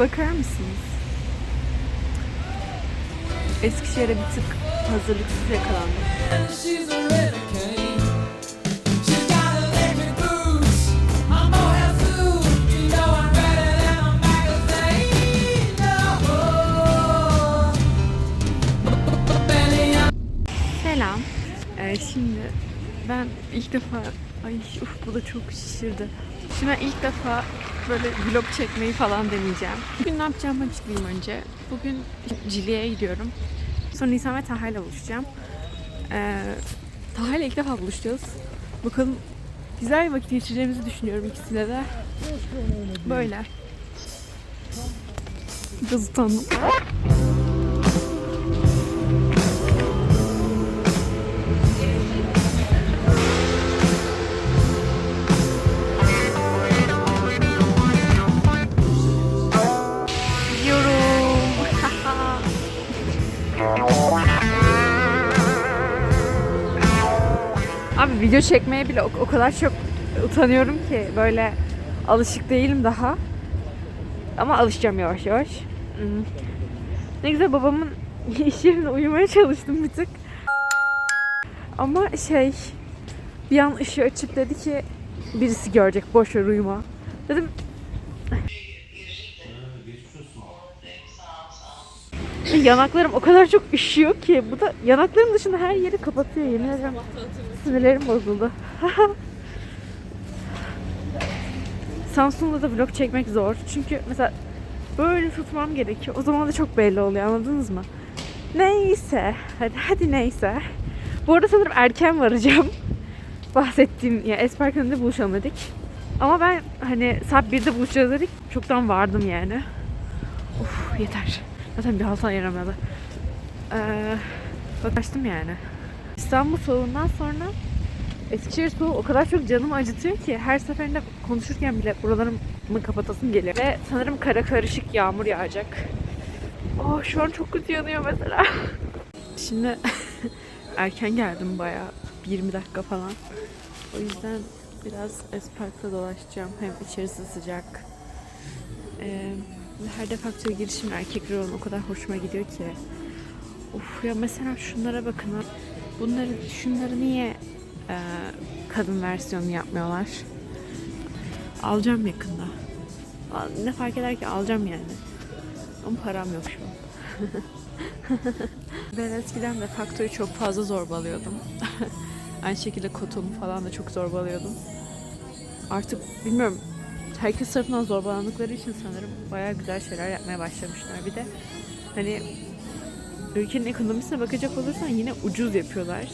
bakar mısınız? Eskişehir'e bir tık hazırlıksız yakalandım. Selam. Ee, şimdi ben ilk defa ay uf bu da çok şişirdi. Şimdi ilk defa böyle vlog çekmeyi falan deneyeceğim. Bugün ne yapacağımı açıklayayım önce. Bugün Cili'ye gidiyorum. Sonra Nisan ve Taha ile buluşacağım. Ee, Taha ile ilk defa buluşacağız. Bakalım güzel bir vakit geçireceğimizi düşünüyorum ikisine de. Böyle. Biraz utandım. Video çekmeye bile o, o kadar çok utanıyorum ki böyle alışık değilim daha. Ama alışacağım yavaş yavaş. Hmm. Ne güzel babamın iş yerine uyumaya çalıştım bir tık. Ama şey bir an ışığı açıp dedi ki birisi görecek boş ver uyuma. Dedim Ve yanaklarım o kadar çok üşüyor ki. Bu da yanaklarım dışında her yeri kapatıyor yemin ederim. Sinirlerim bozuldu. Samsung'da da vlog çekmek zor. Çünkü mesela böyle tutmam gerekiyor. O zaman da çok belli oluyor anladınız mı? Neyse. Hadi hadi neyse. Bu arada sanırım erken varacağım. Bahsettiğim ya Espark önünde buluşalım dedik. Ama ben hani saat 1'de buluşacağız dedik. Çoktan vardım yani. Of yeter. Zaten bir halta yaramıyordu. Ee, bakıştım yani. İstanbul soğuğundan sonra Eskişehir soğuğu o kadar çok canımı acıtıyor ki her seferinde konuşurken bile buralarımı kapatasım geliyor. Ve sanırım kara karışık yağmur yağacak. Oh şu an çok kötü yanıyor mesela. Şimdi erken geldim bayağı 20 dakika falan. O yüzden biraz Espark'ta dolaşacağım. Hem içerisi sıcak. Ee, her defaktöre girişim erkekler olan o kadar hoşuma gidiyor ki. Of ya mesela şunlara bakın. Bunları, şunları niye e, kadın versiyonu yapmıyorlar? Alacağım yakında. Ne fark eder ki alacağım yani. Ama param yok şu an. ben eskiden de faktörü çok fazla zorbalıyordum. Aynı şekilde kotumu falan da çok zorbalıyordum. Artık bilmiyorum herkes tarafından zorbalandıkları için sanırım bayağı güzel şeyler yapmaya başlamışlar. Bir de hani ülkenin ekonomisine bakacak olursan yine ucuz yapıyorlar.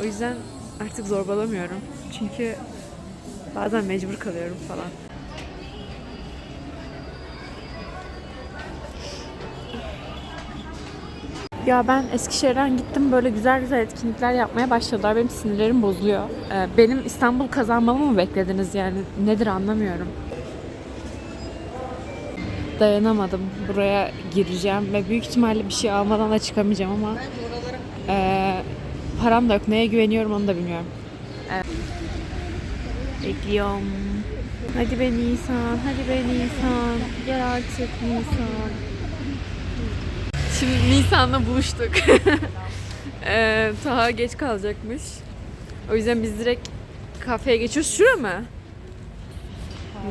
O yüzden artık zorbalamıyorum. Çünkü bazen mecbur kalıyorum falan. Ya ben Eskişehir'den gittim böyle güzel güzel etkinlikler yapmaya başladılar. Benim sinirlerim bozuluyor. Ee, benim İstanbul kazanmamı mı beklediniz yani? Nedir anlamıyorum. Dayanamadım. Buraya gireceğim ve büyük ihtimalle bir şey almadan da çıkamayacağım ama ee, param da yok. Neye güveniyorum onu da bilmiyorum. Evet. Bekliyorum. Hadi be Nisan, hadi be Nisan. Gel artık Nisan. Şimdi Nisan'la buluştuk. ee, Taha geç kalacakmış. O yüzden biz direkt kafeye geçiyoruz. Şura mı?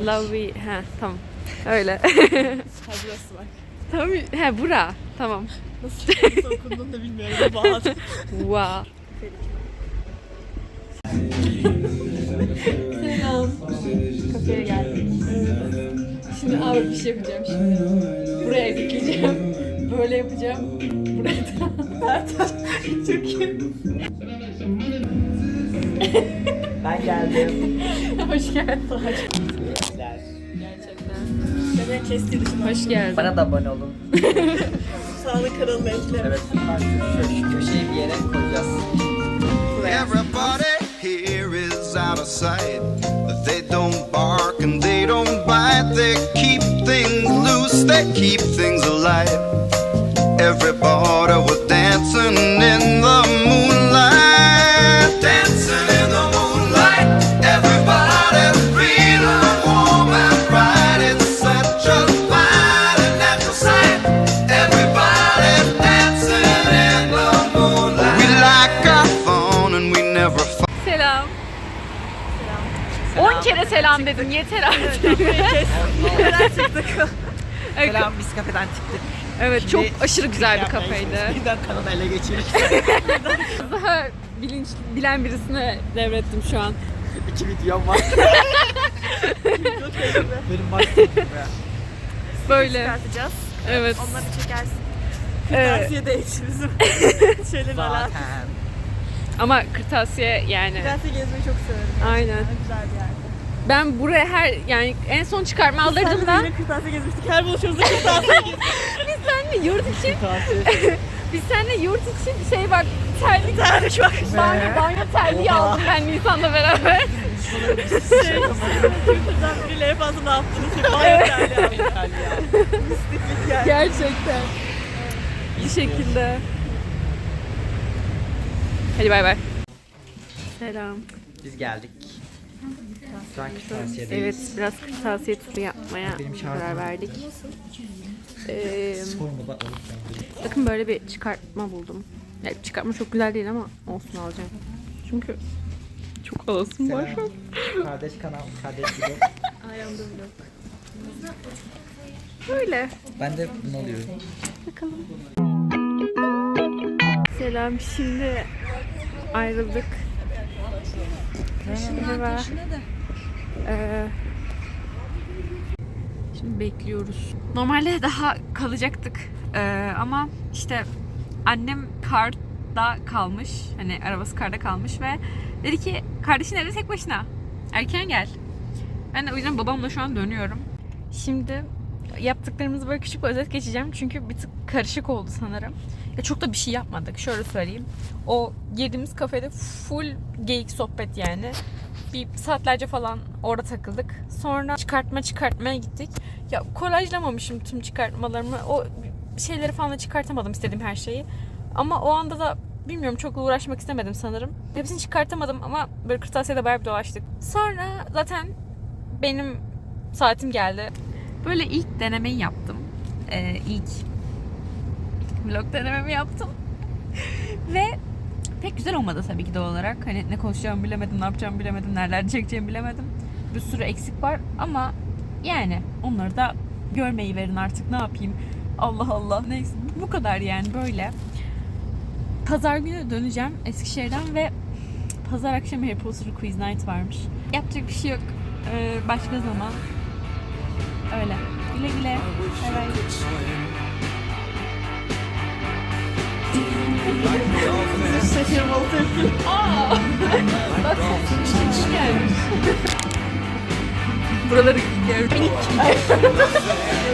Lovey. He tamam. Öyle. Burası bak. tamam. He bura. Tamam. Nasıl okunduğunu da bilmiyorum. Bağlı. Wow. Selam. Kafeye geldik. Şimdi ağır bir şey yapacağım şimdi. Buraya editleyeceğim. Böyle yapacağım. Buraya da. Çok iyi. Ben geldim. Hoş geldin. Beni kestiği dışında. Hoş geldin. Bana da abone olun. Sağlık kanalına ekle. Evet. Şu köşeye bir yere koyacağız. Everybody here is out of sight. But they don't bark and they don't bite. They keep things loose, they keep things alive. Selam dedim yeter artık. Evet, Selam biz kafeden çıktık. evet çok Şimdi aşırı güzel bir kafeydi. Birden kanalı ele geçirdik. Daha bilinç bilen birisine devrettim şu an. İki videom var. Benim maksimum ya. Böyle. Çıkartacağız. Evet. Onları çekersin. Evet. Kırtasiye de hiç bizim şeylerin alakası. Zaten. Ama kırtasiye yani. Kırtasiye gezmeyi çok severim. Aynen. Güzel bir yerde. Ben buraya her yani en son çıkarma Sen aldırdığımda yine kırtasiye gezmiştik. Her buluşmamızda kırtasiye gezmiştik. biz seninle yurt için biz seninle yurt için şey bak terlik Terlik bak. banyo, banyo terliği aldım ben Nisan'la beraber. Şey, biriyle en fazla ne yaptınız? Banyo terliği aldım. Mistiklik yani. Gerçekten. Bir şekilde. Hadi bay bay. Selam. Biz geldik. An kırtasiyedeyiz. Evet biraz kırtasiye turu yapmaya Benim karar verdik. Ee, Sormadan alıp ben bakın böyle bir çıkartma buldum. Yani çıkartma çok güzel değil ama olsun alacağım. Çünkü çok alasım var şu an. Selam. Kardeş kanal, kardeş gibi. Böyle. Ben de bunu alıyorum. Bakalım. Selam. Şimdi ayrıldık. Merhaba. Ee, şimdi bekliyoruz. Normalde daha kalacaktık. Ee, ama işte annem karda kalmış. Hani arabası karda kalmış ve dedi ki kardeşin evde tek başına. Erken gel. Ben de o yüzden babamla şu an dönüyorum. Şimdi yaptıklarımızı böyle küçük özet geçeceğim. Çünkü bir tık karışık oldu sanırım. Ya çok da bir şey yapmadık. Şöyle söyleyeyim. O girdiğimiz kafede full geyik sohbet yani. Bir saatlerce falan orada takıldık. Sonra çıkartma çıkartmaya gittik. Ya kolajlamamışım tüm çıkartmalarımı. O şeyleri falan da çıkartamadım istediğim her şeyi. Ama o anda da bilmiyorum çok uğraşmak istemedim sanırım. Hepsini çıkartamadım ama böyle kırtasiyede bayağı bir dolaştık. Sonra zaten benim saatim geldi. Böyle ilk denemeyi yaptım. Ee, ilk vlog denememi yaptım. Ve pek güzel olmadı tabii ki doğal olarak. Hani ne konuşacağımı bilemedim, ne yapacağımı bilemedim, nerelerde çekeceğimi bilemedim. Bir sürü eksik var ama yani onları da görmeyi verin artık ne yapayım. Allah Allah neyse bu kadar yani böyle. Pazar günü döneceğim Eskişehir'den ve pazar akşamı Harry Potter Quiz Night varmış. Yapacak bir şey yok. Ee, başka zaman. Öyle. Güle güle. Bay bay. Şaşırmalı tepki. Bak sesin gelmiş. Buraları görmek.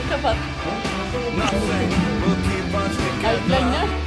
Kapat. Sticking. Ay,